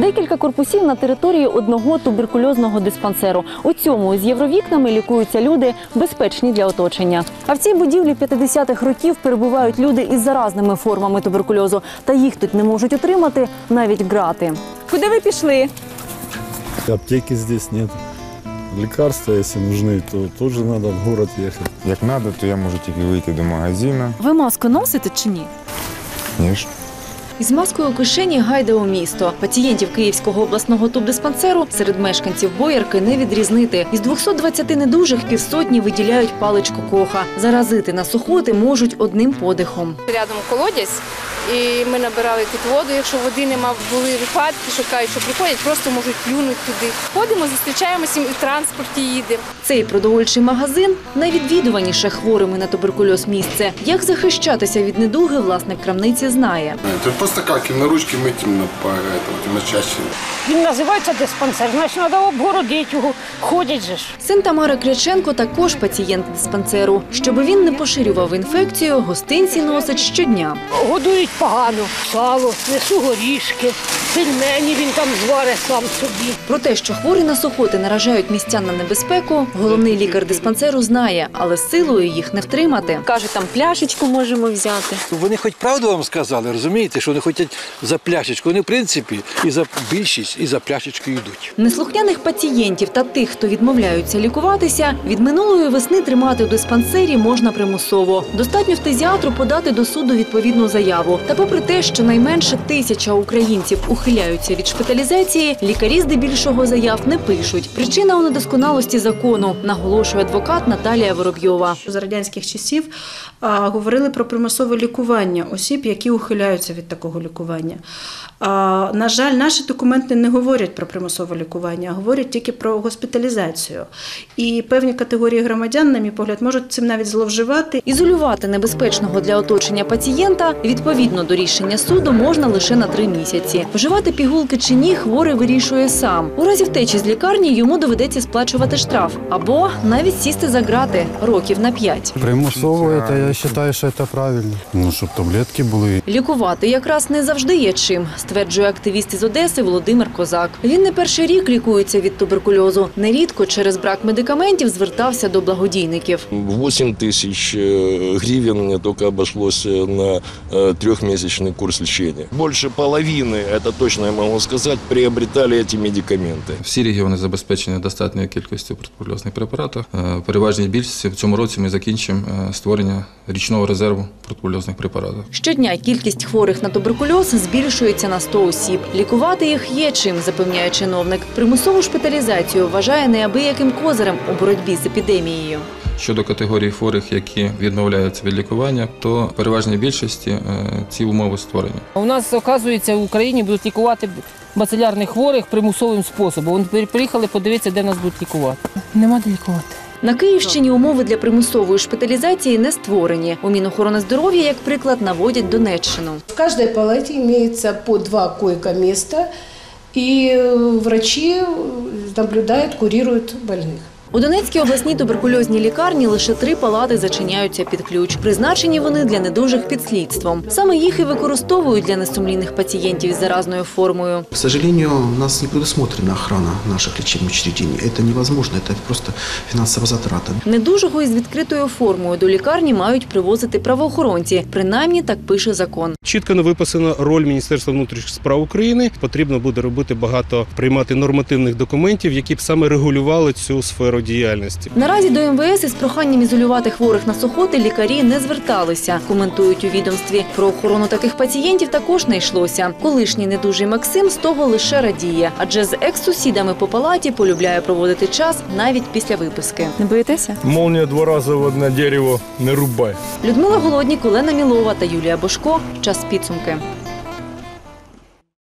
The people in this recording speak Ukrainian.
Декілька корпусів на території одного туберкульозного диспансеру. У цьому з євровікнами лікуються люди, безпечні для оточення. А в цій будівлі 50-х років перебувають люди із заразними формами туберкульозу, та їх тут не можуть отримати навіть грати. Куди ви пішли? Аптеки здесь нет. Лекарства, если нужны, то тоже надо в город ехать. Як треба, то я можу тільки вийти до магазину. Ви маску носите чи ні? Ніж. Із маскою у кишені гайде у місто. Пацієнтів Київського обласного тубдиспансеру серед мешканців боярки не відрізнити. Із 220 недужих півсотні виділяють паличку коха. Заразити на сухоти можуть одним подихом. Рядом колодязь, і ми набирали тут воду. Якщо води нема, були випадки, що кажуть, що приходять, просто можуть плюнути туди. Ходимо, зустрічаємося і в транспорті їдемо. Цей продовольчий магазин найвідвідуваніше хворими на туберкульоз місце. Як захищатися від недуги, власник крамниці знає. Это просто как, и на ручки мыть именно по этому, именно чаще. Він називається диспансер, значить треба обгородити його. Ходять же ж. Син Тамари Кряченко також пацієнт диспансеру. Щоб він не поширював інфекцію, гостинці носить щодня. Годують погано, сало, несу горішки, пельмені він там зварить сам собі. Про те, що хворі на сухоти наражають містян на небезпеку, головний лікар диспансеру знає, але силою їх не втримати. Каже, там пляшечку можемо взяти. Вони хоч правду вам сказали, розумієте, що вони хочуть за пляшечку. Вони, в принципі, і за більшість, і за пляшечку йдуть. Неслухняних пацієнтів та тих, хто відмовляються лікуватися, від минулої весни тримати у диспансері можна примусово. Достатньо фтизіатру подати до суду відповідну заяву. Та попри те, що найменше тисяча українців ухиляються від шпиталізації, лікарі здебільшого заяв не пишуть. Причина у недосконалості закону, наголошує адвокат Наталія Воробйова. За радянських часів а, говорили про примусове лікування осіб, які ухиляються від такого лікування. А, на жаль, наші документи не говорять про примусове лікування, а говорять тільки про госпіталізацію. І певні категорії громадян, на мій погляд, можуть цим навіть зловживати. Ізолювати небезпечного для оточення пацієнта відповідно до рішення суду можна лише на три місяці. Вживати пігулки чи ні хворий вирішує сам. У разі втечі з лікарні йому доведеться сплачувати штраф або навіть сісти за грати років на п'ять. Примусово, это я считаю, что это правильно. Ну, щоб таблетки були. Лікувати якраз не завжди є чим, стверджує активіст із Одеси Володимир Козак. Він не перший рік лікується від туберкульозу. Нерідко через брак медикаментів звертався до благодійників. 8 тысяч э, гривен мне только обошлось э, на э, трехмесячный курс лечения. Больше половины, это точно я могу сказать, приобретали эти медикаменты. Всі регіони забезпечені достатньою кількістю протипульозних препаратів. Е, Переважній більшості в цьому році ми закінчимо е, створення річного резерву протипульозних препаратів. Щодня кількість хворих на туберкульоз збільшується на 100 осіб. Лікувати їх є чим, запевняє чиновник. Примусову шпиталізацію вважає неабияким козирем у боротьбі з епідемією. Щодо категорії хворих, які відмовляються від лікування, то в переважній більшості е, ці умови створені. У нас, оказується, в Україні будуть лікувати бацилярних хворих примусовим способом. Вони тепер приїхали подивитися, де нас будуть лікувати. Нема де лікувати. На Київщині умови для примусової шпиталізації не створені. У Мінохорони здоров'я, як приклад, наводять Донеччину. В каждой палате имеется по два койко-места, и э, врачи э, наблюдают, курируют больных. У Донецькій обласній туберкульозній лікарні лише три палати зачиняються під ключ. Призначені вони для недужих під слідством. Саме їх і використовують для несумлінних пацієнтів із заразною формою. К сожалению, у нас не предусмотрена охрана наших лечебных учреждений. Это невозможно, это просто финансовая затрата. Недужого із відкритою формою до лікарні мають привозити правоохоронці. Принаймні так пише закон. Чітко не виписана роль Міністерства внутрішніх справ України. Потрібно буде робити багато приймати нормативних документів, які б саме регулювали цю сферу діяльності. Наразі до МВС із проханням ізолювати хворих на сухоти лікарі не зверталися. Коментують у відомстві. Про охорону таких пацієнтів також не йшлося. Колишній недужий Максим з того лише радіє, адже з екс-сусідами по палаті полюбляє проводити час навіть після виписки. Не боїтеся? Молния два рази в одне дерево не рубай. Людмила Голоднік, Олена Мілова та Юлія Бошко. Час підсумки.